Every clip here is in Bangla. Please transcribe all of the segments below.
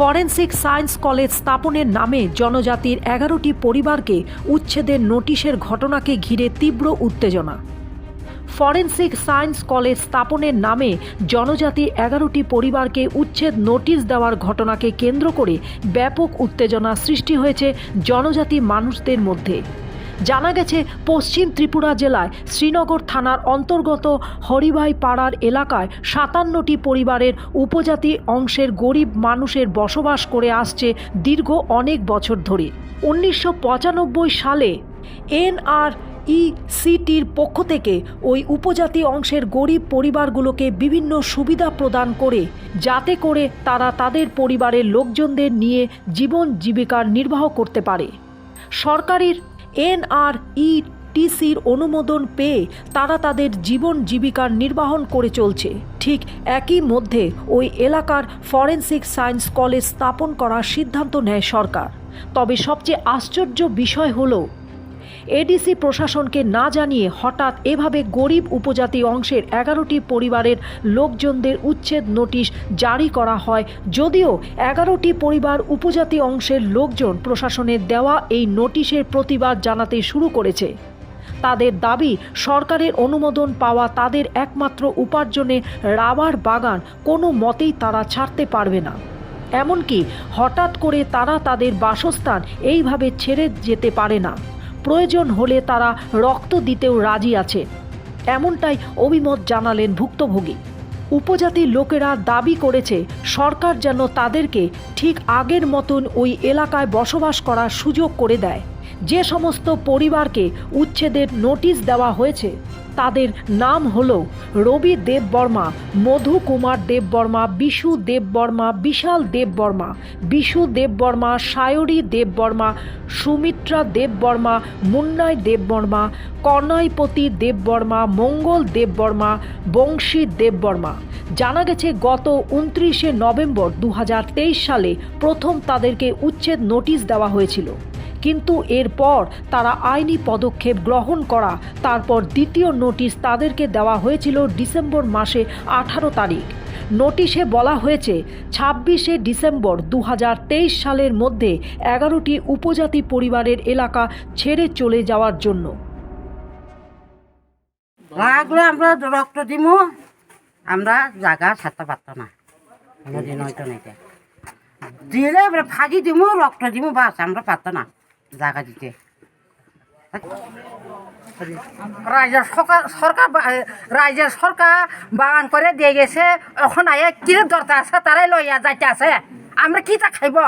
ফরেনসিক সায়েন্স কলেজ স্থাপনের নামে জনজাতির এগারোটি পরিবারকে উচ্ছেদের নোটিশের ঘটনাকে ঘিরে তীব্র উত্তেজনা। ফরেন্সিক সায়েন্স কলেজ স্থাপনের নামে জনজাতি এগারোটি পরিবারকে উচ্ছেদ নোটিশ দেওয়ার ঘটনাকে কেন্দ্র করে ব্যাপক উত্তেজনা সৃষ্টি হয়েছে জনজাতি মানুষদের মধ্যে। জানা গেছে, পশ্চিম ত্রিপুরা জেলায় শ্রীনগর থানার অন্তর্গত হরিভাই পাড়ার এলাকায় সাতান্নটি পরিবারের উপজাতি অংশের গরিব মানুষের বসবাস করে আসছে দীর্ঘ অনেক বছর ধরে। উনিশশো পঁচানব্বই সালে এনআর ইসিটির পক্ষ থেকে ওই উপজাতি অংশের গরিব পরিবারগুলোকে বিভিন্ন সুবিধা প্রদান করে, যাতে করে তারা তাদের পরিবারের লোকজনদের নিয়ে জীবন জীবিকার নির্বাহ করতে পারে। সরকারের এনআরইটিসির অনুমোদন পেয়ে তারা তাদের জীবন জীবিকার নির্বাহন করে চলছে। ঠিক একই মধ্যে ওই এলাকার ফরেন্সিক সায়েন্স কলেজ স্থাপন করার সিদ্ধান্ত নেয় সরকার। তবে সবচেয়ে আশ্চর্য বিষয় হলো এডিসি প্রশাসনকে না জানিয়ে হঠাৎ এভাবে গরিব উপজাতি অংশের এগারোটি পরিবারের লোকজনদের উচ্ছেদ নোটিশ জারি করা হয়। যদিও এগারোটি পরিবার উপজাতি অংশের লোকজন প্রশাসনের দেওয়া এই নোটিশের প্রতিবাদ জানাতে শুরু করেছে। তাদের দাবি, সরকারের অনুমোদন পাওয়া তাদের একমাত্র উপার্জনে রাবার বাগান কোনো মতেই তারা ছাড়তে পারবে না। এমনকি হঠাৎ করে তারা তাদের বাসস্থান এইভাবে ছেড়ে যেতে পারে না। প্রয়োজন হলে তারা রক্ত দিতেও রাজি আছে। এমনটাই অভিমত জানালেন ভুক্তভোগী। উপজাতির লোকেরা দাবি করেছে, সরকার যেন তাদেরকে ঠিক আগের মতন ওই এলাকায় বসবাস করার সুযোগ করে দেয়। যে সমস্ত পরিবারকে উচ্ছেদের নোটিশ দেওয়া হয়েছে, তাদের নাম হল রবি দেববর্মা, মধু কুমার দেববর্মা, বিশু দেববর্মা, বিশাল দেববর্মা, বিশু দেববর্মা, সায়রী দেববর্মা, সুমিত্রা দেববর্মা, মুন্নাই দেববর্মা, কর্ণাইপতি দেববর্মা, মঙ্গল দেববর্মা, বংশী দেববর্মা। জানা গেছে, গত উনত্রিশে নভেম্বর দু হাজার তেইশ সালে প্রথম তাদেরকে উচ্ছেদ নোটিশ দেওয়া হয়েছিল। কিন্তু এরপর তারা আইনি পদক্ষেপ গ্রহণ করা, তারপর দ্বিতীয় নোটিশ তাদেরকে দেওয়া হয়েছিল ডিসেম্বর মাসে আঠারো তারিখ। নোটিশে বলা হয়েছে, ছাব্বিশে ডিসেম্বর দু হাজার তেইশ সালের মধ্যে এগারোটি উপজাতি পরিবারের এলাকা ছেড়ে চলে যাওয়ার জন্য। লাগলে আমরা রক্ত দিমু, আমরা জায়গা ছাড়তে পারতো না। দিলে এবারে ফাঁকি দিমু, রক্ত দিমু, বাস, আমরা পারতো না। জায়গা দিতে। রাজ্যের সরকার সরকার রাজ্যের সরকার বাগান করে দিয়ে গেছে। এখন আয়া কিরে দরকার আছে? তারাই লইয়া যাইতে আছে। আমরা কি তা খাইব?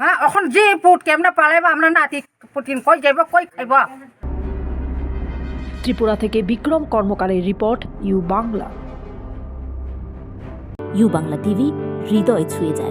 হ্যাঁ এখন যে পুট কেমনে পালাইব? আমরা নাতি পুটিন কই যাইব? কই খাইব? ত্রিপুরা থেকে Bikram কর্মকারের report U Bangla. U Bangla TV হৃদয় ছুঁয়ে যায়।